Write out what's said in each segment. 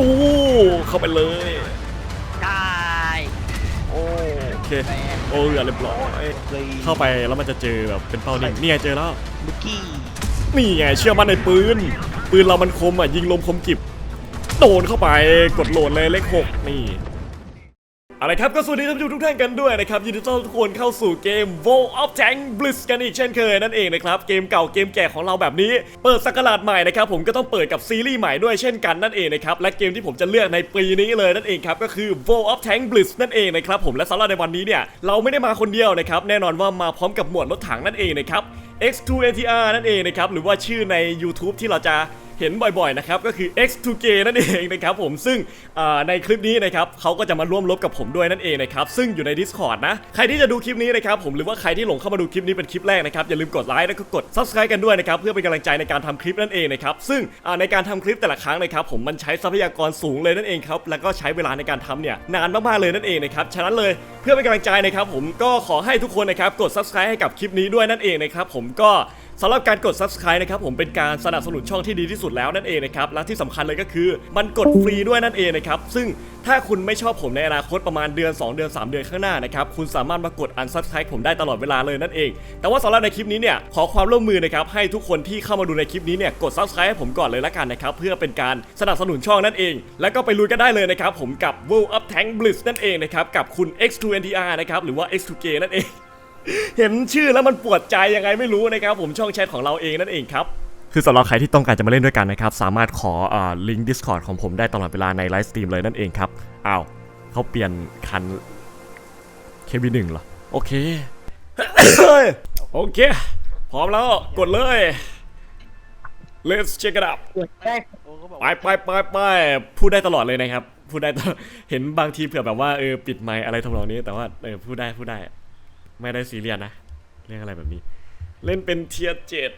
ดูเข้าไปเลยได้โอ้โอเคแตกโอ้ยเรียบร้อยเลยเข้าไปแล้วมันจะเจอแบบเป็นเป้านิ่งนี่ไงเจอแล้วลูกกี้นี่ไงเชื่อมั่นในปืน ปืนเรามันคมอะยิงลมคมกริบโดนเข้าไปกดโหลดเลยเลขหกนี่เอาละครับก็สวัสดีท่านผู้ชมทุกท่านกันด้วยนะครับยินดีต้อนรับทุกคนเข้าสู่เกม v o l of Tank Blitz กันอีกเช่นเคยนั่นเองนะครับเกมเก่าเกมแก่ของเราแบบนี้ เปิดสักราชใหม่นะครับผมก็ต้องเปิดกับซีรีส์ใหม่ด้วยเช่นกันนั่นเองนะครับและเกมที่ผมจะเลือกในปีนี้เลยนั่นเองครับก็คือ v o l of Tank Blitz นั่นเองนะครับผมและสำหรับในวันนี้เนี่ยเราไม่ได้มาคนเดียวนะครับแน่นอนว่ามาพร้อมกับหมวดรถถังนั่นเองนะครับ X2NTR นั่นเองนะครับหรือว่าชื่อใน YouTube ที่เราจะ เห็นบ่อยๆนะครับก็คือ X2K นั่นเองนะครับผมซึ่งในคลิปนี้นะครับเขาก็จะมาร่วมรบกับผมด้วยนั่นเองนะครับซึ่งอยู่ใน Discord นะใครที่จะดูคลิปนี้นะครับผมหรือว่าใครที่หลงเข้ามาดูคลิปนี้เป็นคลิปแรกนะครับอย่าลืมกดไลค์แล้วก็กด Subscribe กันด้วยนะครับเพื่อเป็นกำลังใจในการทำคลิปนั่นเองนะครับซึ่งในการทำคลิปแต่ละครั้งนะครับผมมันใช้ทรัพยากรสูงเลยนั่นเองครับแล้วก็ใช้เวลาในการทำเนี่ยนานมากๆเลยนั่นเองนะครับฉะนั้นเลยเพื่อเป็นกำลังใจนะครับผมก็ขอให้ทุกคนนะครับกด Subscribe ให้กับคลิปนี้ด้วยนั่นเองนะครับผมก็ สำหรับการกด subscribe นะครับผมเป็นการสนับสนุนช่องที่ดีที่สุดแล้วนั่นเองนะครับและที่สำคัญเลยก็คือมันกดฟรีด้วยนั่นเองนะครับซึ่งถ้าคุณไม่ชอบผมในอนาคตประมาณเดือน 2 เดือน 3 เดือนข้างหน้านะครับคุณสามารถมากด unsubscribe ผมได้ตลอดเวลาเลยนั่นเอง แต่ว่าสำหรับในคลิปนี้เนี่ยขอความร่วมมือนะครับให้ทุกคนที่เข้ามาดูในคลิปนี้เนี่ยกด subscribe ให้ผมก่อนเลยละกันนะครับเพื่อเป็นการสนับสนุนช่องนั่นเอง แล้วก็ไปลุยกันได้เลยนะครับผมกับ World of Tank Blitz นั่นเองนะครับกับคุณ X2NTR นะครับหรือว่า X2K นั่นเอง เห็นชื่อแล้วมันปวดใจยังไงไม่รู้นะครับผมช่องแชทของเราเองนั่นเองครับ คือสำหรับใครที่ต้องการจะมาเล่นด้วยกันนะครับ สามารถขออ่าลิงก์ Discord ของผมได้ตลอดเวลาในไลฟ์สตรีมเลยนั่นเองครับอ้าวเขาเปลี่ยนคัน KB1 เหรอ โอเค โอเค พร้อมแล้วกดเลย let's check it out กดได้โอ้ก็บอกไปไปไปไปพูดได้ตลอดเลยนะครับ พูดได้ตลอดเห็นบางทีเผื่อแบบว่าเออปิดไมค์อะไรทำนองนี้ แต่ว่าเออพูดได้พูดได้ ไม่ได้ซีเรียสนะ เรื่องอะไรแบบนี้ เล่นเป็นเทียเจ็ด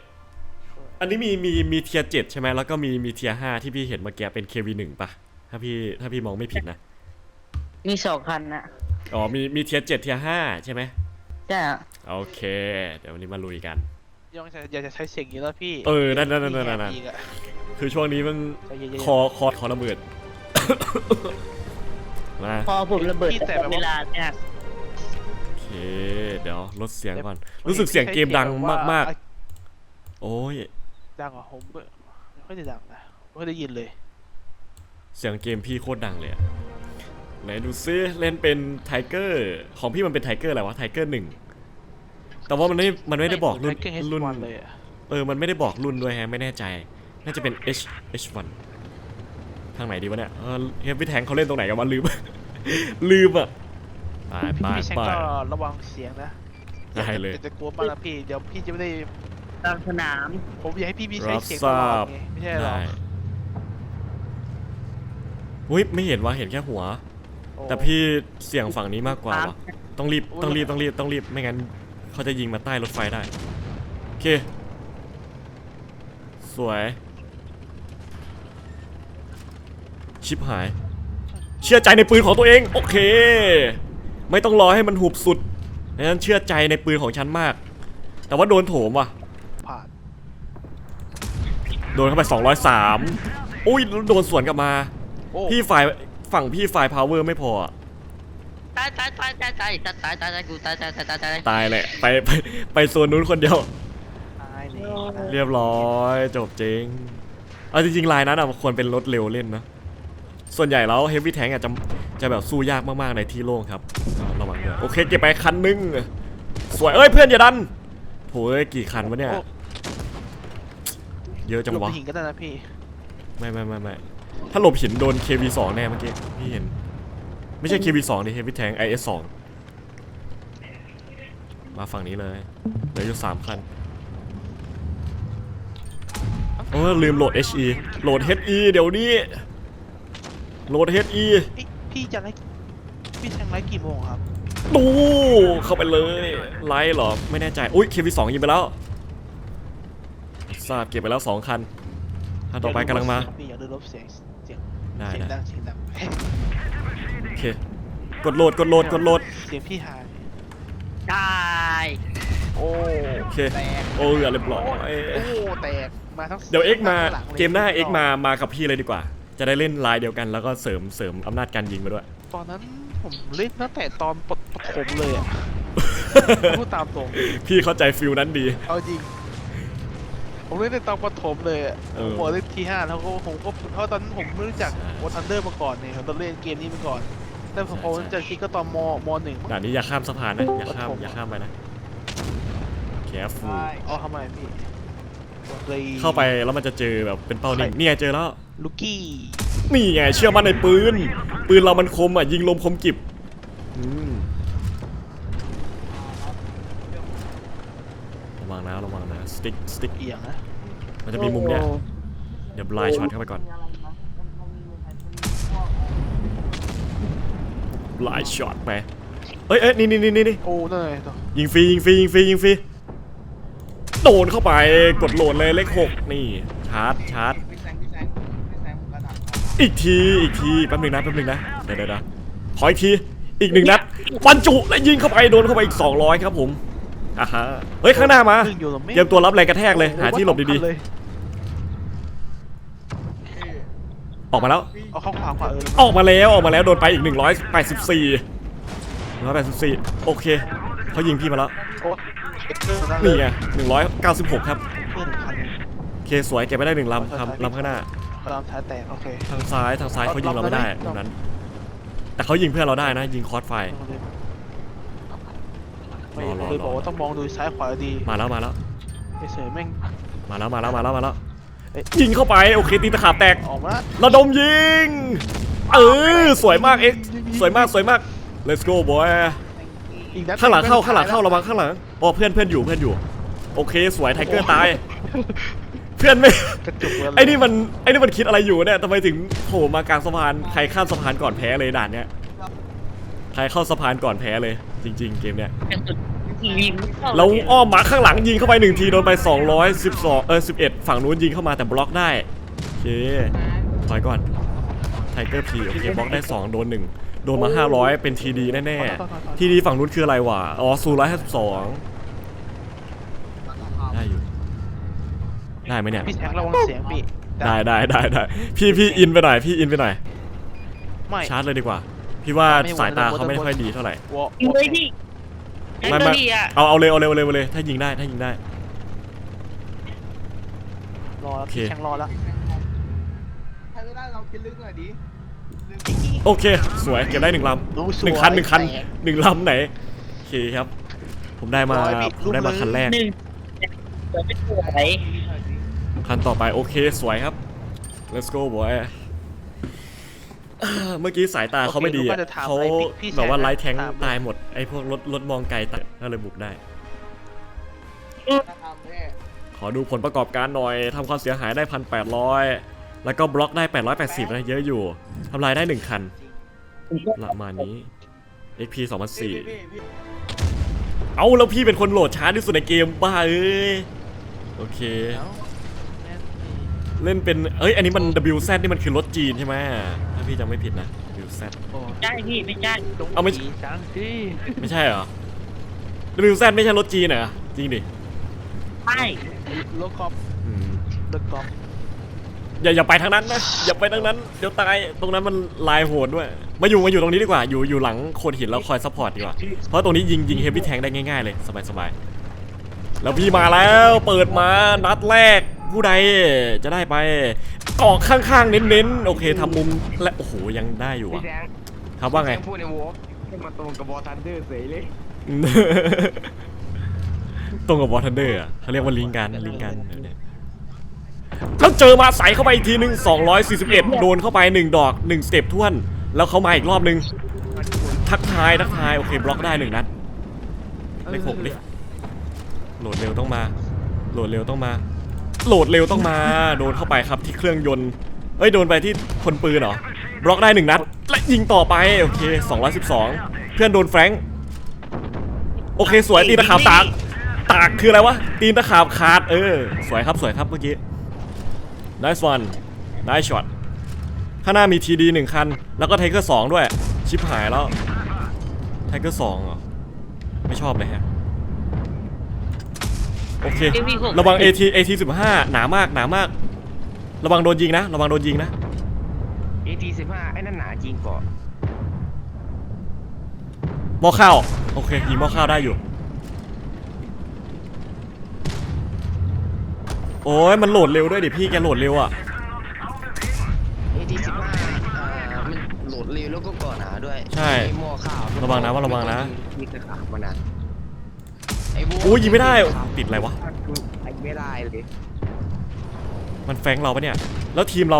อันนี้มีมีมีเทียเจ็ดใช่ไหมแล้วก็มีมีเทียห้าที่พี่เห็นเมื่อกี้เป็น KV 1ปะถ้าพี่ถ้าพี่มองไม่ผิดนะ มีสองคันนะอ๋อมีมีเทียเจ็ดเทียห้าใช่ไหมใช่อะโอเค เดี๋ยววันนี้มาลุยกันยังจะอยากจะใช้เสียงอย่างนี้แล้วพี่เออนั่นนั่นนั่นนั่นนั่นอีกอะคือช่วงนี้มันใจเย็นๆคอคอคอระเบิด มาพอผมระเบิดพี่แต่แบบว่าเวลาเนี่ยโอ เคเดี๋ยวลดเสียงก่อน รู้สึกเสียงเกมดังมากๆ โอ้ยดังเหรอผมไม่ไม่ค่อยจะดังนะไม่ค่อยได้ยินเลย เสียงเกมพี่โคตรดังเลยอะไหนดูซิเล่นเป็นไทเกอร์ของพี่มันเป็นไทเกอร์อะไรวะไทเกอร์หนึ่งแต่ว่ามันไม่มันไม่ได้บอกรุ่นไทเกอร์ H1 รุ่นเลยอะเออ มันไม่ได้บอกรุ่นด้วยฮะ ไม่แน่ใจ น่าจะเป็น H H1 ทางไหนดีวะเนี่ย เออเฮฟวี่แทงเขาเล่นตรงไหนกันวะลืม ลืมอะ ไปไปพี่แชงไปก็ระวังเสียงนะได้เลย จะกลัวมากนะพี่ เดี๋ยวพี่จะไม่ได้ ตามสนาม ผมอยากให้พี่มีใช้รับเสียงทตราลอดบไงไม่ใช่หรอได้อุ้ยไม่เห็นว่าเห็นแค่หัว โอ้ แต่พี่เสี่ยงฝั่งนี้มากกว่าตามว่ะต้องรีบโอ้ยต้องรีบ ต้องรีบ ต้องรีบ ไม่งั้นเขาจะยิงมาใต้รถไฟได้ โอเค สวย ชิบหาย เชื่อใจในปืนของตัวเอง โอเค ไม่ต้องรอให้มันหุบสุดดังนั้นเชื่อใจในปืนของฉันมาก แต่ว่าโดนโถมว่ะ ผ่านโดนเข้าไป 203 อุ้ยโดนสวนกลับมา โอ้พี่ฝ่ายฝั่งพี่ฝ่ายพาวเวอร์ไม่พออะตายตายตายตายตายตายตายตายกูตายตายตายตายตายตายแหละ ไปไปไปโซนนู้นคนเดียว ตายเลย เรียบร้อยจบจริง เอาจริงๆลายนั้นอะควรเป็นรถเร็วเล่นนะ ส่วนใหญ่แล้วเฮฟวี่แทงอะจะจะแบบสู้ยากมากๆในที่โล่งครับระวังด้วยโอเคเก็บไปคันนึงสวยเอ้ยเพื่อนอย่าดันโถเอ้ยกี่คันวะเนี่ยโอ้เยอะจังหลบวะหินก็ได้นะพี่ไม่ไม่ไม่ไม่ถ้าหลบหินโดน KV2 แน่เมื่อกี้พี่เห็น ไม่ใช่ KV2 ดิ Heavy Tank IS2 มาฝั่งนี้เลยเหลืออยู่สามคันโอ้ลืมโหลด HE โหลด HE เดี๋ยวนี้ โหลด HE เอ้ยพี่จะไลฟ์พี่แทงไลฟ์กี่โมงครับดูเข้าไปเลยไลท์เหรอ ไม่แน่ใจ อุ้ย KV2 ยิงไปแล้วทราบเก็บไปแล้ว2คันคันต่อไปกำลังมาพี่อย่าลืมลบเสียงเสียงได้เสียงได้ดังเสียงดังโอเคกดโหลดกดโหลดกดโหลดเสียงพี่หายตายโอ้โอเคแตกโอ้เรียบร้อยโอ้แตกมาทั้งเดี๋ยว X มาทั้งหลังลย เกมหน้า X มามากับพี่เลยดีกว่า จะได้เล่นลายเดียวกัน แล้วก็เสริมเสริมอำนาจการยิงมาด้วย ตอนนั้นผมเล่นตั้งแต่ตอนปปฐมเลยอะพูดตามตรง พี่เข้าใจฟิลนั้นดี เอาจริง ผมเล่นในตอนปฐมเลยอะเอผอมบอกเล่นทีห้าแล้วก็ผมก็เพราะตอนนั้นผมไม่รู้จักใช่วอทันเดอร์มาก่อนเนี่ยผมต้องเล่นเกมนี้มาก่อน แต่พอใช่ผมใช่จะคิดก็ตอนมมหนึ่งมั้งด่านนี้อย่าข้ามสะพานนะ อย่าข้ามปฐมอย่าข้ามไปนะ careful เอาทำไมพี่ เลยเข้าไปแล้วมันจะเจอแบบเป็นเป้านิ่งเนี่ยเจอแล้วลูกี้นี่ไงเชื่อมั่นในปืน ปืนเรามันคมอะยิงลมคมกิบอืมระวังนะระวังนะสติ๊กสติ๊กเอียงนะมันจะมีมุมเนี้ยเดี๋ยวไลน์ช็อตเข้าไปก่อนไลน์ช็อตไปเอ้ยเอ้ยนี่นี่นี่นี่โอ้นั่นไงต่อยิงฟรียิงฟรียิงฟรียิงฟรี โดนเข้าไปกดโหลดเลยเลขหกนี่ชาร์จชาร์จพี่แซงพี่แซงพี่แซงผมกระดับอีกทีอีกทีแป๊บหนึงนะแป๊บหนึงนะเดี๋ยวเดี๋ยวเดี๋ยวขออีกทีอีกหนึ่งนัดบรรจุและยิงเข้าไปโดนเข้าไปอีก 200 ครับผมอ่าฮะเฮ้ยข้างหน้ามาซึ่งอยู่ลำไม่เตรียมตัวรับแรงกระแทกเลยหาที่หลบดีเลยๆออกมาแล้วเอาเข้าขวาขวาเออออกมาแล้วออกมาแล้วโดนไปอีก 184 184โอเคเขายิงพี่มาแล้ว โอ้เออนี่ไง196ครับเพื่อนพันโอเคสวยเก็บไปได้หนึ่งลำครับลำข้างหน้าพลังท้ายแตกโอเคทางซ้ายทางซ้ายเขายิงเราไม่ได้เอาตรงนั้น แต่เขายิงเพื่อนเราได้นะ ยิงคอร์สไฟ ไม่รอรอเลยรอบอกว่าต้องมองดูซ้ายขวาดีมาแล้วมาแล้ว ไอ้เสยแม่งมาแล้วมาแล้วมาแล้วมาแล้วเอ๊ะยิงเข้าไปโอเคตีตะขาบแตกออกมาระดมยิง เออสวยมากเอ็กสวยมากสวยมาก let's go boy อีกนัดข้างหลังเข้าข้างหลังเข้าระวังข้างหลังอ๋อเพื่อนเพื่อนอยู่เพื่อนอยู่ โอเค สวยไทเกอร์ตาย เพื่อนไม่กระจุกเลยไอ้นี่มันไอ้นี่มันคิดอะไรอยู่เนี่ยทำไมถึงโผล่มากลางสะพานใครข้ามสะพานก่อนแพ้เลยด่านเนี้ยใครเข้าสะพานก่อนแพ้เลย จริง ๆ เกมเนี้ยกระสุนยิงเข้าเราอ้อมมาข้างหลังยิงเข้าไปหนึ่งทีโดนไป 212เออ11 ฝั่งนู้นยิงเข้ามาแต่บล็อกได้โอเคถอยก่อนไทเกอร์พีโอเคบล็อกได้ 2 โดน1 โดนมา 500 เป็นทีดีแน่ๆทีดีฝั่งนู้นคืออะไรวะ อ๋อซูร้อยห้าสิบสองได้อยู่ ได้ไหมเนี่ย พี่แทงระวังเสียงพี่ได้ได้ได้ได้พี่พี่อินไปหน่อยพี่อินไปหน่อย ไม่ชาร์จเลยดีกว่า พี่ว่าไม่สายตาวนเขาไม่วนค่อยดีเท่าไหร่วอยิงเลยพี่ไอ้ไม่เกอไม่รี่อะเอาเอาเร็วเอาเร็วเอาเร็วเอาเร็วถ้ายิงได้ถ้ายิงได้รอแล้วโอเคพี่แทงรอแล้วใครก็ได้เรากินลึกหน่อยดิลึก โอเค สวยเก็บได้หนึ่งลรู้ำสหนึ่งวยคันหนึ่งคันแตกหนึ่งลำไหนโอเคครับ ผมได้มาร้อยพี่ผมได้มาลูกเลยคันแรกหนึ่งเดี๋ยวไม่สวยหน่อยดิคันต่อไปโอเคสวยครับ let's go boy เมื่อกี้สายตาเขาไม่ดีโออะเคลูกก็จะถามเขาไอ้พี่พี่แบบว่าแซมไลท์แทงถามตายหมดไอ้พวกรถรถมองไกลตัดก็เลยบุกได้ถ้าทำแน่ขอดูผลประกอบการหน่อยทำความเสียหายได้พันแปดร้อยแล้วก็บล็อกได้ 880นะเยอะอยู่ ทำลายได้1คัน ประมาณนี้ XP พี่2004พี่พี่พี่เอาแล้วพี่เป็นคนโหลดช้าที่สุดในเกมบ้าเอ้ย โอเคเอ้าแม่นเล่นเป็น เอ้ย อันนี้มัน WZ นี่มันคือรถจีนใช่ไหมถ้าพี่จำไม่ผิดนะ WZ โอ้ใช่พี่ไม่ใช่เอาไม่ดีจังพี่ไม่ใช่เหรอ WZ ไม่ใช่รถจีนเหรอ จริงดิ ใช่รถกอล์ฟอืมรถกอล์ฟ อย่าอย่าไปทางนั้นนะอย่าไปทางนั้นเดี๋ยวตายตรงนั้นมันลายโหดด้วย มาอยู่มาอยู่ตรงนี้ดีกว่าอยู่อยู่หลังโขดหินแล้วคอยซัพพอร์ตดีกว่าเพราะตรงนี้ยิงยิงเฮฟวี่แทงได้ง่ายๆเลยสบายสบายแล้วพี่มาแล้วเปิดมานัดแรกผู้ใดจะได้ไปออกข้างๆเน้นๆโอเคทำมุมและโอ้โหยังได้อยู่พี่อะแซงครับว่าไงพี่แซพูดในวอล์กให้มาตรงกับบอลทันเดอร์เสยเลยตรงกับวอร์ทันเดอร์อะเขาเรียกว่าลิงก์กันลิงก์กันเดี๋ยวนี้ แล้วเจอมาใส่เข้าไปอีกทีหนึ่ง241 โดนเข้าไป 1 ดอก 1 สเต็ปท่วน แล้วเขามาอีกรอบนึง ทักทาย ทักทาย โอเค บล็อกได้หนึ่งนัดเลขหกดิโหลดเร็วต้องมา โหลดเร็วต้องมา โหลดเร็วต้องมา โดนเข้าไปครับที่เครื่องยนต์ เอ้ย โดนไปที่คนปืนเหรอ บล็อกได้หนึ่งนัด และยิงต่อไป โอเค 212 เพื่อนโดนแฟรงค์โอเค สวยตีตะขาบตาก ตากคืออะไรวะ ตีนตะขาบขาด เออ สวยครับ สวยครับเมื่อกี้ nice one nice shot ข้างหน้ามีทีดีหนึ่งคัน แล้วก็ไทเกอร์สองด้วย ชิปหายแล้วไทเกอร์สองเหรอ ไม่ชอบเลยฮะ โอเคระวัง AT AT 15หนามากหนามาก ระวังโดนยิงนะ ระวังโดนยิงนะ AT สิบห้าไอ้นั่นหนาจริงก่อหม้อข้าว โอเค ยิงหม้อข้าวได้อยู่ โอ้ยมันโหลดเร็วด้วยดิพี่แกโหลดเร็วอะเอทีสิบห้าอ่ามันโหลดเร็วแล้วก็ก่อหนาด้วยใช่ไอ้หม้อข้าวระวังนะว่าระวังนะ มีกระขาบมันนะไอ้บูโอ้ยยิงไม่ได้ติดอะไรวะไอ้ไม่ได้เลยมันแฟงเราปะเนี่ย แล้วทีมเรา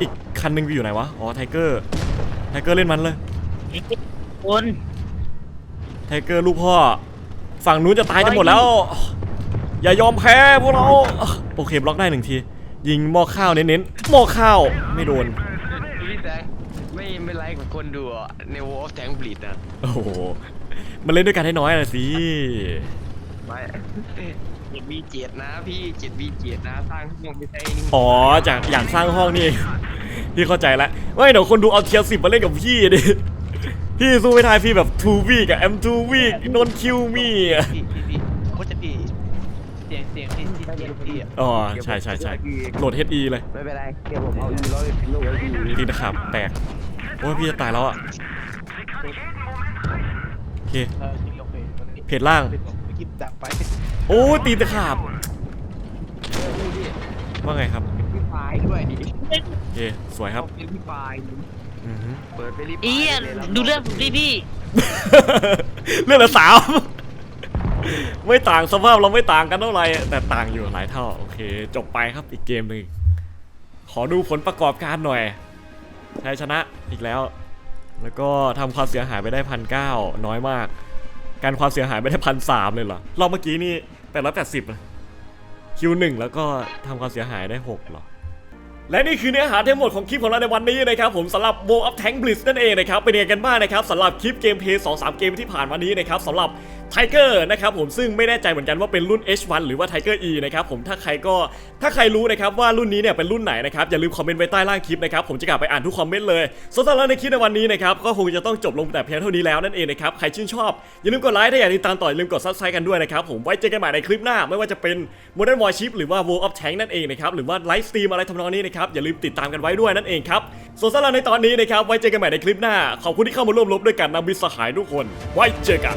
อีกคันหนึงอยู่ไหนวะอ๋อไทเกอร์ไทเกอร์เล่นมันเลยคนไทเกอร์ลูกพ่อฝั่งนู้นจะตายกันหมดแล้ว อย่ายอมแพ้พวกเราโอเคบล็อกได้หนึ่งที ยิงหม้อข้าวเน้นๆหม้อข้าวไม่โดนพี่แซงไม่ไม่ไลค์กับคนดูอะใน War of Tank Bleed อะโอ้โหมันเล่นด้วยกันให้น้อยนะสิไม่เจ็ดวีเจ็ดนะพี่เจ็ดวีเจ็ดนะสร้างห้องไม่ใช่นี่อ๋อจากอยากสร้างห้องนี่เองพี่เข้าใจแล้วไม่เดี๋ยวคนดูเอาเทียร์สิบมาเล่นกับพี่ดิพี่สู้ไม่ได้พี่แบบ two week อะ I'm two week don't kill me อะพี่พี่ อะอ๋อใช่ใช่ใช่โหลด HE เลยไม่เป็นไรเดี๋ยวผมเอาอีร้อยเป็นลูกไอ้ดีตีนขับแตกโอ้ยพี่จะตายแล้วอะโอเคเออที่โอเคเพจล่างเป็นผมกิบดักไปโอ้ยตีนตะขาบว่าไงครับพี่ปายด้วยดิโอเคสวยครับเป็นพี่ปายอือฮึเปิดไปรีบอีอะดูเรื่องผมดิพี่เรื่องละสาม ไม่ต่างสภาพเราไม่ต่างกันเท่าไหร่แต่ต่างอยู่หลายเท่าโอเค จบไปครับอีกเกมหนึ่งขอดูผลประกอบการหน่อยชัยชนะอีกแล้ว แล้วก็ทำความเสียหายไปได้พันเก้าน้อยมาก การความเสียหายไม่ได้พันสามเลยเหรอรอบเมื่อกี้นี่แปดร้อยแปดสิบคิวหนึ่งแล้วก็ทำความเสียหายได้หกเหรอและนี่คือเนื้อหาทั้งหมดของคลิปของเราในวันนี้นะครับผมสำหรับ World of Tank Blitz นั่นเองนะครับเป็นยังไงกันบ้างนะครับสำหรับคลิปเกมเพย์2-3เกมที่ผ่านมานี้นะครับสำหรับ Tiger นะครับผมซึ่งไม่แน่ใจเหมือนกันว่าเป็นรุ่น H1 หรือว่า Tiger E นะครับผมถ้าใครก็ถ้าใครรู้นะครับว่ารุ่นนี้เนี่ยเป็นรุ่นไหนนะครับอย่าลืมคอมเมนต์ไว้ใต้ล่างคลิปนะครับผมจะกลับไปอ่านทุกคอมเมนต์เลยสำหรับในคลิปในวันนี้นะครับก็คงจะต้องจบลงแต่เพียงเท่านี้แล้วนั่นเองนะครับใครชื่นชอบอย่าลืมกดไลค์ถ้าอยากติดตามต่ออย่าลืมกด subscribe กันด้วยนะครับผมไว้เจอกันใหม่ในคลิปหน้า ไม่ว่าจะเป็น Modern Warship หรือว่า World of Tank นั่นเองนะครับหรือว่าไลฟ์สตรีมอะไรทำนองนี้นะครับอย่าลืมติดตามกันไว้ด้วยนั่นเองครับส่วนสำหรับในตอนนี้นะครับไว้เจอกันใหม่ในคลิปหน้าขอบคุณที่เข้ามาร่วมรบด้วยกันนะมิตรสหายทุกคน ไว้เจอกัน